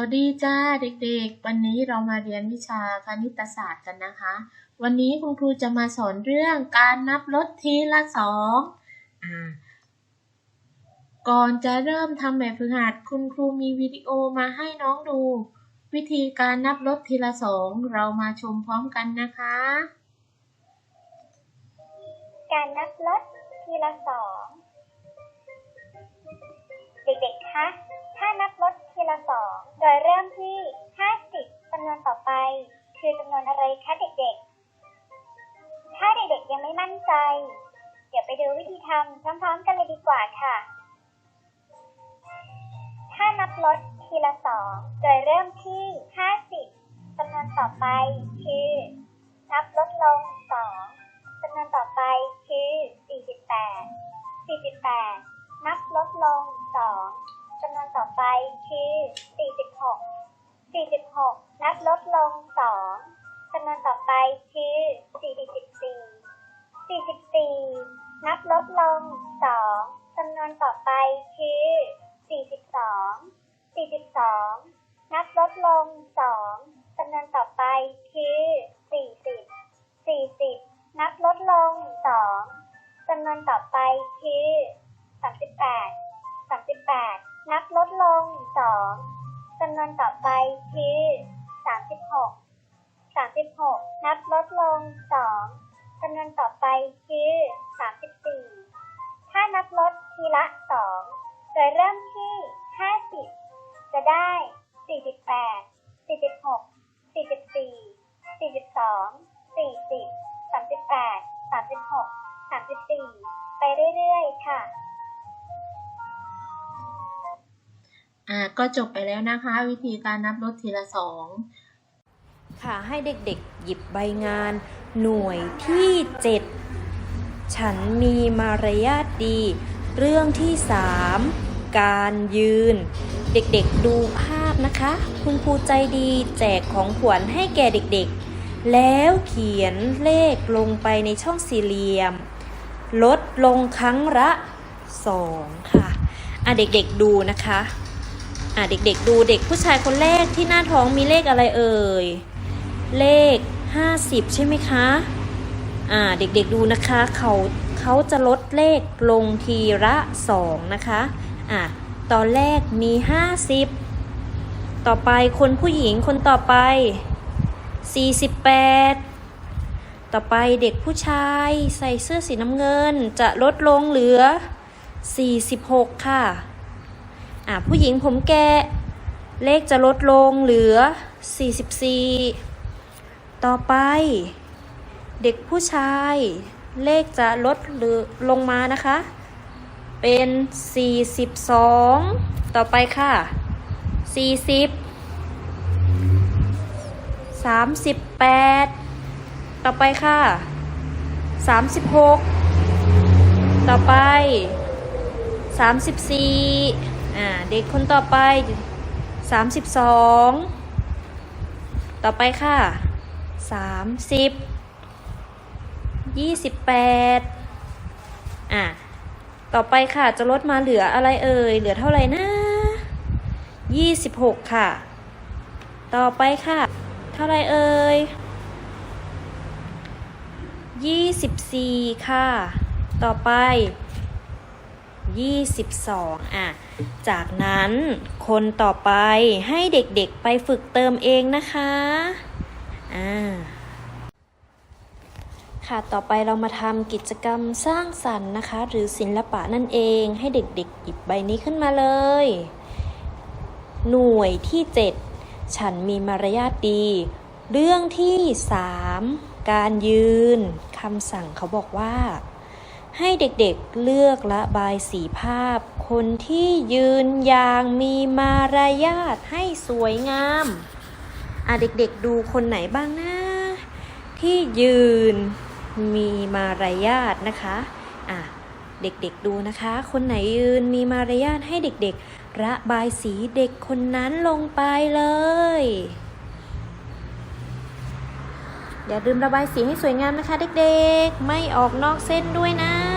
วัสดีจ้าเด็กๆ วันนี้เรามาเรียนวิชาคณิตศาสตร์กันนะคะ วันนี้คุณครูจะมาสอนเรื่องการนับลดทีละสองอก่อนจะเริ่มทำแบบฝึกหัดคุณครูมีวิดีโอมาให้น้องดู วิธีการนับลดทีละสองเรามาชมพร้อมกันนะคะ การนับลดทีละสอง 2 โดยเริ่มที่ 50จำนวนต่อไป คือจำนวนอะไรคะเด็กๆ ถ้าเด็กๆยังไม่มั่นใจ เดี๋ยวไปดูวิธีทำพร้อมๆกันเลยดีกว่าค่ะ ถ้านับลดทีละ 2 โดยเริ่มที่ 50จำนวนต่อไปคือ นับลดลง 2จำนวนต่อไปคือ 48 48 นับลดลง 2 ไปคือ46 46นับลดลง 2จำนวนต่อไปคือ44 44 นับลดลง 2จำนวนต่อไปคือ42 42 นับลดลง 2จำนวนต่อไปคือ40 40 นับลดลง 2จำนวนต่อไปคือ38 38 นับลดลง2จำนวนต่อไปคือ36 36นับลดลง2จำนวนต่อไปคือ34ถ้านับลดทีละ2โดยเริ่มที่50จะได้48 46 44 42 40 38 36 34ไปเรื่อยๆค่ะ อ่าก็จบไปแล้วนะคะ วิธีการนับลดทีละสองค่ะให้เด็กๆหยิบใบงาน หน่วยที่ 7 ฉันมีมารยาทดี เรื่องที่ 3 การยืน เด็กๆดูภาพนะคะ คุณครูใจดีแจกของขวัญให้แก่เด็กๆ แล้วเขียนเลขลงไปในช่องสี่เหลี่ยม ลดลงครั้งละ 2 ค่ะ อะเด็กๆดูนะคะ อะเด็กๆดูเด็กผู้ชายคนแรกที่หน้าท้องมีเลขอะไรเอ่ย เลข 50 ใช่ไหมคะ อ่าเด็กๆดูนะคะเขาเขาจะลดเลขลงทีละ 2 นะคะ อ่าตอนแรกมี 50 ต่อไปคนผู้หญิงคนต่อไป 48 ต่อไปเด็กผู้ชายใส่เสื้อสีน้ำเงินจะลดลงเหลือ 46 ค่ะ อ่าผู้หญิงผมแก่เลขจะลดลงเหลือ 44 ต่อไป เด็กผู้ชาย เลขจะลดหรือลงมานะคะ เป็น 42 ต่อไปค่ะ 40 38 ต่อไปค่ะ 36 ต่อไปสามสิบสี่ อ่าเด็กคนต่อไปสามสิบสองต่อไปค่ะสามสิบยี่สิบแปดอ่าต่อไปค่ะจะลดมาเหลืออะไรเอ่ยเหลือเท่าไหร่นะยี่สิบหกค่ะ ต่อไปค่ะ เท่าไรเอ่ยยี่สิบสี่ค่ะ ต่อไป 22อะจากนั้นคนต่อไปให้เด็กๆไปฝึกเติมเองนะคะอ่าค่ะ ต่อไปเรามาทำกิจกรรมสร้างสรรค์นะคะ หรือศิลปะนั่นเอง ให้เด็กๆหยิบใบนี้ขึ้นมาเลย หน่วยที่ 7 ฉันมีมารยาทดี เรื่องที่ 3 การยืน คำสั่งเขาบอกว่า ให้เด็กๆเลือกระบายสีภาพ คนที่ยืนอย่างมีมารยาทให้สวยงามอะเด็กๆดูคนไหนบ้างนะ ที่ยืนมีมารยาทนะคะอะเด็กๆดูนะคะ คนไหนยืนมีมารยาทให้เด็กๆ ระบายสีเด็กคนนั้นลงไปเลย อย่าลืมระบายสีให้สวยงามนะคะเด็กๆ ไม่ออกนอกเส้นด้วยนะ